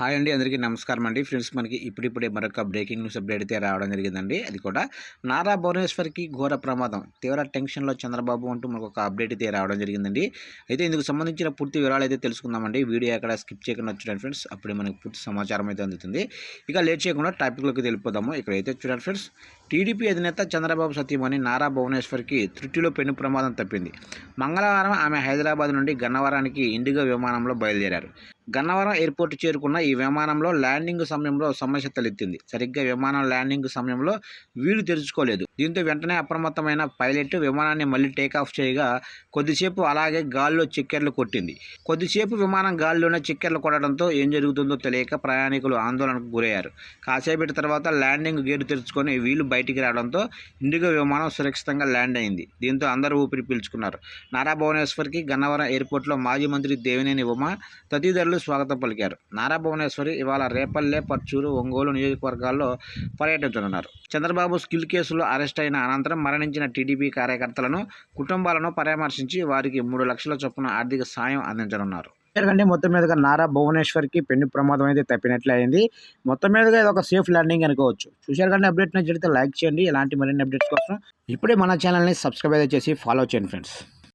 Hi అండి అందరికీ నమస్కారం అండి. ఫ్రెండ్స్ మనకి ఇప్పుడిప్పుడే మరొక బ్రేకింగ్ న్యూస్ అప్డేట్ అయితే రావడం జరిగిందండి. అది కూడా నారా భువనేశ్వర్కి ఘోర ప్రమాదం. తీవ్ర టెన్షన్లో చంద్రబాబు అంటూ మనకు ఒక అప్డేట్ అయితే రావడం జరిగిందండి. అయితే ఇందుకు సంబంధించిన పూర్తి వివరాలు అయితే తెలుసుకుందామండి. వీడియో ఎక్కడ స్కిప్ చేయకుండా చూడండి ఫ్రెండ్స్. అప్పుడే మనకి పూర్తి సమాచారం అయితే అందుతుంది. ఇక లేట్ చేయకుండా టాపిక్లోకి వెళ్ళిపోదాము. ఇక్కడైతే చూడండి ఫ్రెండ్స్ టీడీపీ అధినేత చంద్రబాబు సతీమణి నారా భువనేశ్వర్కి త్రుటిలో పెను ప్రమాదం తప్పింది. మంగళవారం ఆమె హైదరాబాద్ నుండి గన్నవరానికి ఇండిగో విమానంలో బయలుదేరారు. గన్నవరం ఎయిర్పోర్ట్ చేరుకున్న ఈ విమానంలో ల్యాండింగ్ సమయంలో సమస్య తలెత్తింది సరిగ్గా విమానం ల్యాండింగ్ సమయంలో వీలు తెరుచుకోలేదు దీంతో వెంటనే అప్రమత్తమైన పైలట్ విమానాన్ని మళ్ళీ టేకాఫ్ చేయగా కొద్దిసేపు అలాగే గాల్లో చిక్కెర్లు కొట్టింది. కొద్దిసేపు విమానం గాల్లోనే చిక్కెర్లు కొట్టడంతో ఏం జరుగుతుందో తెలియక ప్రయాణికులు ఆందోళనకు గురయ్యారు. కాసేపటి తర్వాత ల్యాండింగ్ గేటు తెరుచుకొని వీలు బయటికి రావడంతో ఇండిగో విమానం సురక్షితంగా ల్యాండ్ అయింది. దీంతో అందరూ ఊపిరి పీల్చుకున్నారు. నారా భువనేశ్వర్కి గన్నవరం ఎయిర్పోర్ట్లో మాజీ మంత్రి దేవినేని ఉమ తదితరులు స్వాగతం పలికారు. నారా భువనేశ్వరి ఇవాళ రేపల్లె పర్చూరు ఒంగోలు నియోజకవర్గాల్లో పర్యటించనున్నారు. చంద్రబాబు స్కిల్ కేసులో అరెస్ట్ అయిన అనంతరం మరణించిన టీడీపీ కార్యకర్తలను కుటుంబాలను పరామర్శించి వారికి మూడు లక్షల చొప్పున ఆర్థిక సాయం అందించనున్నారు. ఎందుకంటే మొత్తం మీదుగా నారా భువనేశ్వర్కి పెన్ను ప్రమాదం అయితే తప్పినట్లే అయింది. మొత్తం మీదుగా ఇది ఒక సేఫ్ ల్యాండింగ్ అనుకోవచ్చు. చూశారు కానీ అప్డేట్ నచ్చితే లైక్ చేయండి. ఇలాంటి మరిన్ని అప్డేట్స్ కోసం ఇప్పుడే మన ఛానల్ని సబ్స్క్రైబ్ అయితే చేసి ఫాలో చేయండి ఫ్రెండ్స్.